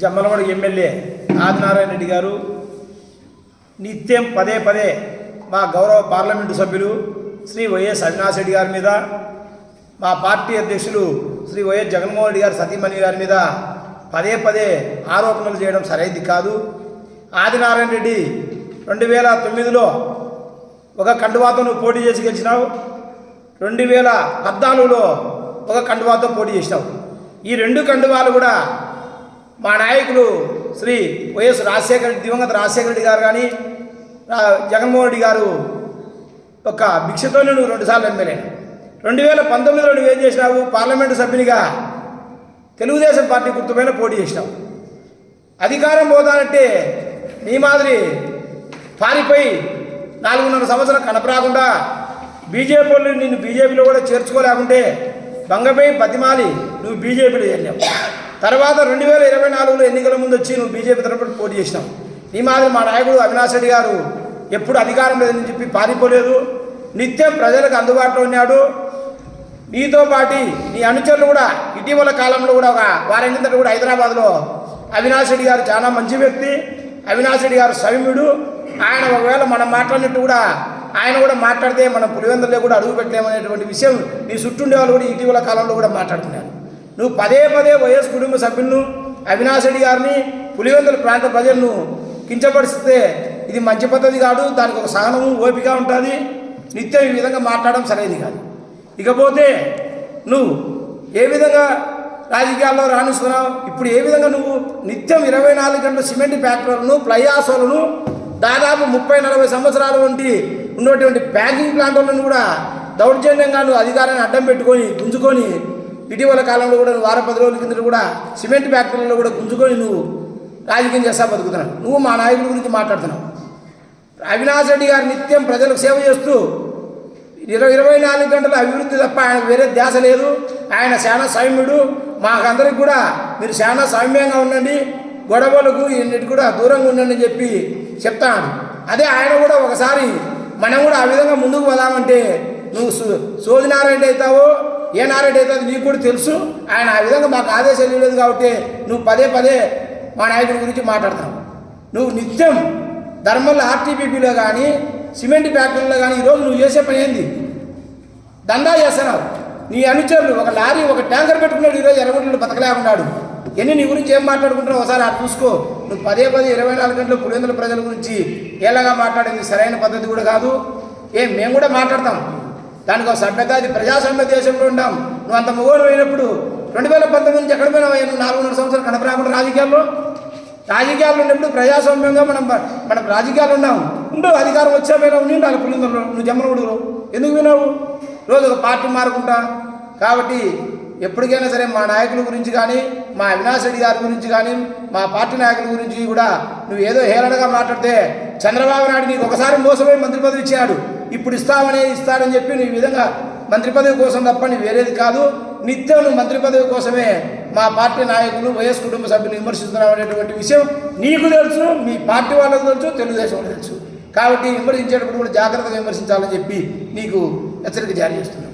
జమ్మలమడు MLA Adinarayana Reddy గారు నిత్యం పదే పదే మా గౌరవ పార్లమెంటు సభ్యులు శ్రీ వైఎస్ అవినాష్ రెడ్డి గారి మీద మా పార్టీ అధ్యక్షులు శ్రీ వైఎస్ జగన్మోహన్ రెడ్డి గారు సతీమణి గారి మీద పదే పదే ఆరోపణలు చేయడం సరైంది కాదు. ఆదినారాయణ రెడ్డి రెండు వేల తొమ్మిదిలో ఒక కండువాతో నువ్వు పోటీ చేసి గెలిచినావు. రెండు వేల పద్నాలుగులో ఒక కండువాతో పోటీ చేసినావు. ఈ రెండు కండువాలు కూడా మా నాయకులు శ్రీ వైఎస్ రాజశేఖర రెడ్డి దివంగత రాజశేఖర రెడ్డి గారు కానీ జగన్మోహన్ రెడ్డి గారు ఒక భిక్షతో నువ్వు రెండుసార్లు ఎమ్మెల్యే. రెండు వేల పంతొమ్మిదిలో నువ్వు ఏం చేసినావు? పార్లమెంటు సభ్యునిగా తెలుగుదేశం పార్టీ గుర్తుపైన పోటీ చేసినావు. అధికారం పోతానంటే నీ మాదిరి పారిపోయి నాలుగున్నర సంవత్సరం కనపరాకుండా బీజేపీ వాళ్ళు నిన్ను బీజేపీలో కూడా చేర్చుకోలేకుంటే బంగపై బతిమాలి నువ్వు బీజేపీలో చేరినావు. తర్వాత రెండు వేల ఇరవై నాలుగులో ఎన్నికల ముందు వచ్చి నువ్వు బీజేపీ తరపున పోటీ చేసినావు. నీ మాదిరి మా నాయకుడు అవినాష్ రెడ్డి గారు ఎప్పుడు అధికారం లేదని చెప్పి పారిపోలేదు నిత్యం ప్రజలకు అందుబాటులో ఉన్నాడు. నీతో పాటి నీ అనుచరులు కూడా ఇటీవల కాలంలో కూడా ఒక వారం కిందట కూడా హైదరాబాద్లో అవినాష్ రెడ్డి గారు చాలా మంచి వ్యక్తి. అవినాష్ రెడ్డి గారు సౌమ్యుడు. ఆయన ఒకవేళ మనం మాట్లాడినట్టు కూడా ఆయన కూడా మాట్లాడితే మనం పులివెందుల్లో కూడా అడుగు పెట్టలేమనేటువంటి విషయం నీ చుట్టూ ఉండే వాళ్ళు కూడా ఇటీవల కాలంలో కూడా మాట్లాడుతున్నారు నువ్వు పదే పదే వైఎస్ కుటుంబ సభ్యులను అవినాష్ రెడ్డి గారిని పులివెందుల ప్రాంత ప్రజలను కించపరిస్తే ఇది మంచి పద్ధతి కాదు దానికి ఒక సహనము ఓపిక ఉంటుంది. నిత్యం ఈ విధంగా మాట్లాడడం సరైనది కాదు. ఇకపోతే నువ్వు ఏ విధంగా రాజకీయాల్లో రాణిస్తున్నావు? ఇప్పుడు ఏ విధంగా నువ్వు నిత్యం ఇరవై నాలుగు గంటల సిమెంట్ ఫ్యాక్టరీలను ప్లయాసోలను దాదాపు ముప్పై నలభై సంవత్సరాల వంటి ఉన్నటువంటి ప్యాకింగ్ ప్లాంట్లను కూడా దౌర్జన్యంగా నువ్వు అధికారాన్ని అడ్డం పెట్టుకొని గుంజుకొని ఇటీవల కాలంలో కూడా నువ్వు వారం పది రోజుల కింద కూడా సిమెంట్ ఫ్యాక్టరీలో కూడా గుంజుకొని నువ్వు రాజకీయం చేస్తా బతుకుతున్నావు. నువ్వు మా నాయకుల గురించి మాట్లాడుతున్నావు. అవినాష్ రెడ్డి గారు నిత్యం ప్రజలకు సేవ చేస్తూ ఇరవై ఇరవై నాలుగు గంటల అభివృద్ధి తప్ప ఆయనకు వేరే ధ్యాస లేదు. ఆయన శానా సౌమ్యుడు. మాకందరికి కూడా మీరు శానా సౌమ్యంగా ఉండండి. గొడవలకు ఇన్నిటి కూడా దూరంగా ఉండండి అని చెప్పి చెప్తాను అదే ఆయన కూడా ఒకసారి మనం కూడా ఆ విధంగా ముందుకు పోదామంటే నువ్వు సో సోదినారెడ్డి అవుతావో ఏ నారెడ్డి అది నీకు కూడా తెలుసు ఆయన ఆ విధంగా మాకు ఆదేశాలు ఇవ్వలేదు కాబట్టి నువ్వు పదే పదే మా నాయకుడి గురించి మాట్లాడతావు. నువ్వు నిత్యం ధర్మంలో ఆర్టీపీపీలో కానీ సిమెంట్ ఫ్యాక్టరీలో కానీ ఈరోజు నువ్వు చేసే పని ఏంది? దందా చేస్తున్నావు. నీ అనుచరులు ఒక లారీ ఒక ట్యాంకర్ పెట్టుకున్నాడు ఈరోజు ఎర్రగొండలు బతకలేకున్నాడు. ఎన్ని నీ గురించి ఏం మాట్లాడుకుంటావు ఒకసారి అది చూసుకో. నువ్వు పదే పదే ఇరవై నాలుగు గంటలు పులివెందుల ప్రజల గురించి ఎలాగా మాట్లాడింది సరైన పద్ధతి కూడా కాదు. ఏం మేము కూడా మాట్లాడతాం. దానికి ఒక సభ్యత అది ప్రజాస్వామ్య దేశంలో ఉంటాం నువ్వు అంత మొగోడు అయినప్పుడు రెండు వేల పంతొమ్మిది నుంచి ఎక్కడ పోయినావు నువ్వు నాలుగున్నర సంవత్సరాలు కనపరాకుండా రాజకీయాల్లో? రాజకీయాలు ఉన్నప్పుడు ప్రజాస్వామ్యంగా మనం మనం రాజకీయాలు ఉన్నాం. ఉండు అధికారం వచ్చా ఉండి ఉండాలి పులిందలో నువ్వు జమ్మలగుడులో ఎందుకు విన్నావు రోజు ఒక పార్టీ మారుకుంటా. కాబట్టి ఎప్పటికైనా సరే మా నాయకుల గురించి కానీ మా అవినాష్ రెడ్డి గారి గురించి కానీ మా పార్టీ నాయకుల గురించి కూడా నువ్వు ఏదో హేళనగా మాట్లాడితే చంద్రబాబు నాయుడు నీకు ఒకసారి మోసపోయి మంత్రి పదవి ఇచ్చాడు. ఇప్పుడు ఇస్తామనే ఇస్తాడని చెప్పి నువ్వు ఈ విధంగా మంత్రి పదవి కోసం తప్ప నీ వేరేది కాదు. నిత్యం నువ్వు మంత్రి పదవి కోసమే మా పార్టీ నాయకులు వైఎస్ కుటుంబ సభ్యులు విమర్శిస్తున్నావు అనేటువంటి విషయం నీకు తెలుసు మీ పార్టీ వాళ్ళకు తెలుసు తెలుగుదేశం వాళ్ళకి తెలుసు. కాబట్టి విమర్శించేటప్పుడు కూడా జాగ్రత్తగా విమర్శించాలని చెప్పి నీకు హెచ్చరిక జారీ చేస్తున్నాను